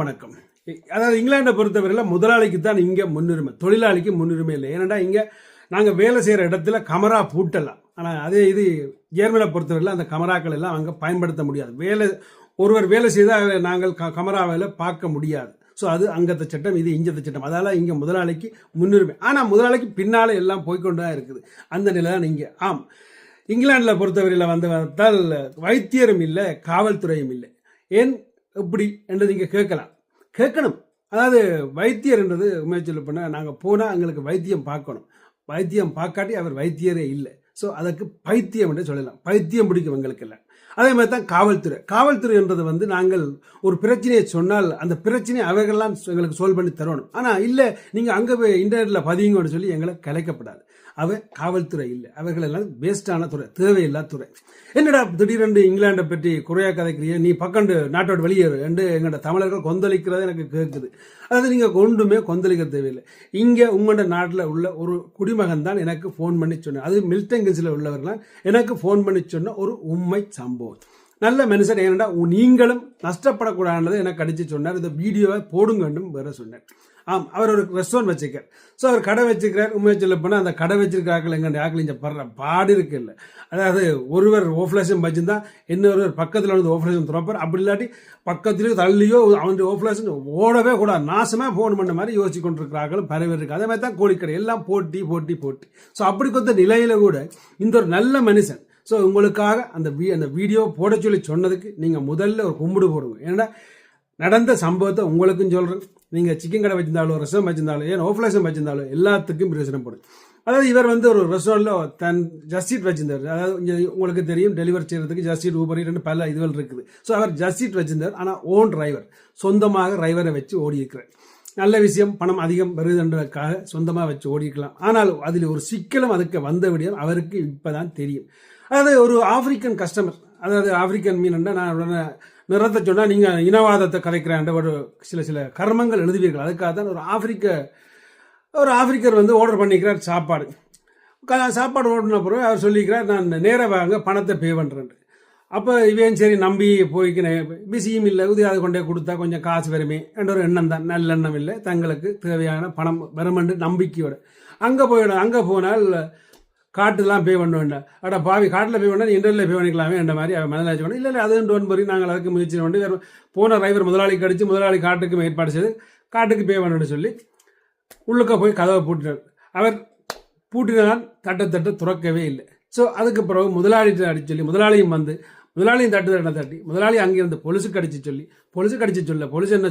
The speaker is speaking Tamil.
வணக்கம், அதாவது இங்கிலாண்டை பொறுத்தவரையில் முதலாளிக்கு தான் இங்கே முன்னுரிமை தொழிலாளிக்கு முன்னுரிமை இல்லை. ஏன்னா இங்கே நாங்கள் வேலை செய்கிற இடத்துல கமரா பூட்டலாம். ஆனால் அதே இது ஜெர்மனை பொறுத்தவரையில் அந்த கமராக்கள் எல்லாம் அங்கே பயன்படுத்த முடியாது. வேலை ஒருவர் வேலை செய்தால் நாங்கள் க கமராவில் பார்க்க முடியாது. ஸோ அது அங்கத்த சட்டம் இது இங்கத்த சட்டம். அதால் இங்கே முதலாளிக்கு முன்னுரிமை. ஆனால் முதலாளிக்கு பின்னால் எல்லாம் போய்கொண்டு தான் இருக்குது. அந்த நிலை தான் இங்கே. ஆம். இங்கிலாண்டில் பொறுத்தவரையில் வந்து வந்தால் வைத்தியரும் இல்லை காவல்துறையும் இல்லை. ஏன் எப்படி என்று நீங்கள் கேட்கலாம். கேட்கணும். அதாவது வைத்தியர் என்றது உண்மையை சொல்ல போனால் நாங்கள் போனால் எங்களுக்கு வைத்தியம் பார்க்கணும். வைத்தியம் பார்க்காட்டி அவர் வைத்தியரே இல்லை. ஸோ அதற்கு பைத்தியம் என்று சொல்லலாம். பைத்தியம் பிடிக்கும் எங்களுக்கு இல்லை. அதே மாதிரி தான் காவல்துறை. காவல்துறை என்றது வந்து நாங்கள் ஒரு பிரச்சனையை சொன்னால் அந்த பிரச்சனையை அவர்கள்லாம் எங்களுக்கு சோல்வ் பண்ணி தரணும். ஆனால் இல்லை நீங்கள் அங்கே போய் இன்டர்நெட்டில் பதியுங்கன்னு சொல்லி எங்களை கலைக்கப்படாது. அவ காவல்துறை இல்லை. அவர்களெல்லாம் வேஸ்டான துறை தேவையில்லாத துறை. என்னடா திடீரென்று இங்கிலாண்டை பற்றி குறையா கதைக்கிறிய நீ பக்கண்டு நாட்டோட வெளியேறு என்று எங்களோட தமிழர்கள் கொந்தளிக்கிறது எனக்கு கேட்குது. அதாவது நீங்கள் கொண்டுமே கொந்தளிக்க தேவையில்லை. இங்கே உங்களோட நாட்டில் உள்ள ஒரு குடிமகன் தான் எனக்கு ஃபோன் பண்ணி சொன்னேன் அது மில்டன் கில்ஸில் உள்ளவர்களாம் எனக்கு ஃபோன் பண்ணி சொன்ன ஒரு உண்மை சம்பவம். நல்ல மனுஷன் ஏனென்றா நீங்களும் நஷ்டப்படக்கூடாதுன்றதை எனக்கு கடிச்சு சொன்னார். இந்த வீடியோவை போடுங்கன்னும் வேற சொன்னார். ஆம் அவர் ஒரு ரெஸ்டாரண்ட் வச்சுருக்கார். ஸோ அவர் கடை வச்சுக்கிறார் உண்மையை சொல்ல போனால் அந்த கடை வச்சிருக்காக்கள் எங்கள் ஆக்கள் இங்கே படுற பாடு இருக்கு இல்லை. அதாவது ஒருவர் ஓஃப்லேஷன் வச்சிருந்தா இன்னொருவர் பக்கத்தில் வந்து ஓஃப்லேஷன் திறப்பார். அப்படி இல்லாட்டி பக்கத்துலேயோ தள்ளியோ அவனுடைய ஓஃப்லேஷன் ஓடவே கூடாது. நாசமாக ஃபோன் பண்ண மாதிரி யோசிச்சு கொண்டிருக்கிறார்கள். பல பேர் இருக்கு அதே மாதிரி தான் கோழிக்கடை. எல்லாம் போட்டி போட்டி போட்டி. ஸோ அப்படி கொத்த நிலையில் கூட இந்த ஒரு நல்ல மனுஷன் ஸோ உங்களுக்காக அந்த வீ அந்த வீடியோ போட சொல்லி சொன்னதுக்கு நீங்கள் முதல்ல ஒரு கும்பிடு போடுங்க. ஏன்னா நடந்த சம்பவத்தை உங்களுக்கும் சொல்கிறேன் நீங்கள் சிக்கன் கடை வச்சிருந்தாலும் ரெஸ்டாரண்ட் வச்சிருந்தாலும் ஏன் ஓஃப்லேஷன் வச்சிருந்தாலும் எல்லாத்துக்கும் பிரயோஜனப்படும் அதாவது இவர் வந்து ஒரு ரெஸ்டாரண்ட்டில் தன் ஜஸ்டீட் வச்சிருந்தார். அதாவது உங்களுக்கு தெரியும் டெலிவரி செய்கிறதுக்கு ஜஸ்டீட் ஊபர் ரெண்டு பல இதுகள் இருக்குது. ஸோ அவர் ஜஸ்டீட் வச்சிருந்தார் ஆனால் ஓன் டிரைவர் சொந்தமாக டிரைவரை வச்சு ஓடி இருக்கிறார் நல்ல விஷயம் பணம் அதிகம் வருதுன்றதுக்காக சொந்தமாக வச்சு ஓடிக்கலாம் ஆனால் அதில் ஒரு சிக்கலும் அதுக்கு வந்த விடியம் அவருக்கு இப்போ தான் தெரியும். அதாவது ஒரு ஆப்பிரிக்கன் கஸ்டமர் அதாவது ஆப்பிரிக்கன் மீன் நான் உடனே நிறத்தை சொன்னால் நீங்கள் இனவாதத்தை கதைக்கிறேன் ஒரு சில சில கர்மங்கள் எழுதுவீர்கள். அதுக்காக தான் ஒரு ஆப்பிரிக்க ஒரு ஆப்பிரிக்கர் வந்து ஆர்டர் பண்ணிக்கிறார் சாப்பாடு. க- சாப்பாடு ஓடின பிறகு அவர் சொல்லிக்கிறார் நான் நேராக வாங்க பணத்தை பே பண்ணுறேன் அப்போ இவன் சரி நம்பி போய்க்கினேன் பிஸியும் இல்லை உதவி கொண்டே கொடுத்தா கொஞ்சம் காசு வருமே என்ற ஒரு எண்ணம் தான். நல்ல எண்ணம் இல்லை. தங்களுக்கு தேவையான பணம் வருமென்று நம்பிக்கையோட. அங்கே போயிடும் அங்கே போனால் காட்டுலாம் பே பண்ண வேண்டாம் அட பாவி காட்டில் பே பண்ணால் இன்டர்நெட்டில் பே பண்ணிக்கலாமே என்ற மாதிரி அவன் மனதாச்சு பண்ண இல்லை இல்லை அது டோன் பொறி நாங்கள் அதுக்கு முயற்சி பண்ணி வேறு போன டிரைவர் முதலாளி கடிச்சு முதலாளி காட்டுக்கு ஏற்பாடு செய்து காட்டுக்கு பே பண்ணணும்னு சொல்லி உள்ளுக்க போய் கதவை பூட்டினார். அவர் பூட்டினால் தட்ட தட்ட துறக்கவே இல்லை. ஸோ அதுக்கு பிறகு முதலாளிகிட்ட அடிச்சு சொல்லி முதலாளியும் வந்து முதலாளியும் தட்டு தட்ட தட்டி முதலாளி அங்கிருந்து பொலிசுக்கு அடிச்சு சொல்லி பொலிசுக்கு அடிச்சு சொல்ல பொலிசு என்ன